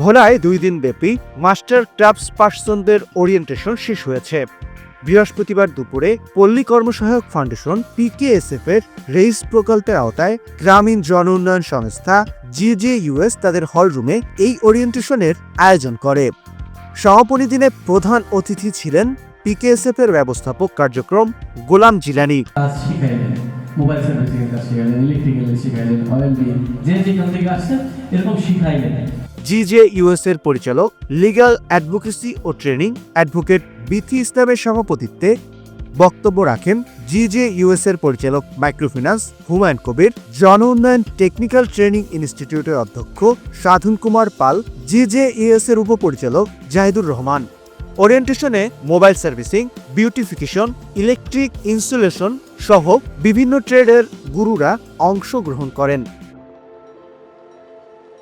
ভোলায় দুই দিন ব্যাপী মাস্টার ক্রাফটস পার্সনদের ওরিয়েন্টেশন শেষ হয়েছে। বৃহস্পতিবার দুপুরে পল্লী কর্মসহায়ক ফাউন্ডেশন পিকেএসএফ এর রেইস প্রকল্পের আওতায় গ্রামীণ জন উন্নয়ন সংস্থা জিজেইউএস তাদের হলরুমে এই ওরিয়েন্টেশনের আয়োজন করে। সমাপনী দিনে প্রধান অতিথি ছিলেন পিকেএসএফ এর ব্যবস্থাপক কার্যক্রম গোলাম জিলানি। কাজ মোবাইল সার্ভিসিংয়ের কাজ শিখাইলেন, ইলেকট্রিক্যালের শিখাইলেন, অয়েল যে যেখান থেকে আসছেন, এরকম শিখাইলেন। জিজেইউএস এর পরিচালক লিগ্যাল অ্যাডভোকেসি ও ট্রেনিং অ্যাডভোকেট বিথি ইসলামের সভাপতিত্বে বক্তব্য রাখেন জিজেইউএস এর পরিচালক মাইক্রোফিন্যান্স হুমায়ুন কবির জন উন্নয়ন টেকনিক্যাল ট্রেনিং ইনস্টিটিউটের অধ্যক্ষ সাধন কুমার পাল জিজেইউএস এর উপপরিচালক Jahidur Rahman. ওরিয়েন্টেশনে mobile servicing, beautification, electric installation সহ বিভিন্ন ট্রেডের গুরুরা অংশগ্রহণ করেন।